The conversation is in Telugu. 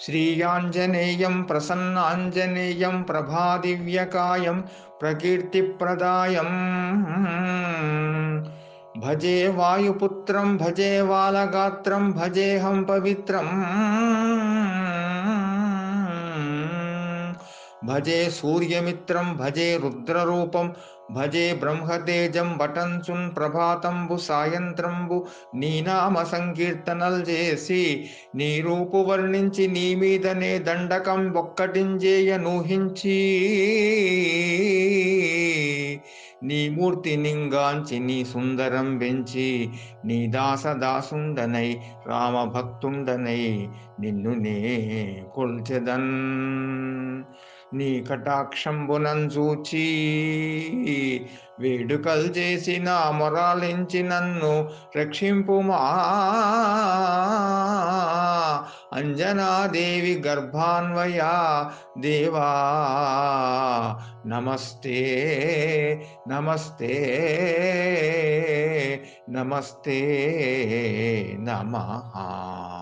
श्रीयाञ्जनेयं प्रसन्नाञ्जनेयं प्रभादिव्यकायं प्रदा भजे वायुपुत्रं भजे वालगात्रम भजे हम पवित्रम భజే సూర్యమిత్రం భజే రుద్రరూపం భజే బ్రహ్మతేజం బటంచున్ ప్రభాతంబు సాయంత్రంబు నీ నామ సంకీర్తనలు చేసి నీ రూపు వర్ణించి నీ మీదనే దండకం ఒక్కటింజేయ నూహించి. నీ మూర్తి నింగాంచి నీ సుందరం పెంచి నీ దాసదాసుండనై రామభక్తుండనై నిన్ను నే కొల్చెదన్. నీ కటాక్షంబునంచూచి వేడుకలు చేసి నా మొరాలించి నన్ను రక్షింపుమా. అంజనాదేవి గర్భాన్వయా దేవా. నమస్తే నమస్తే నమస్తే నమః.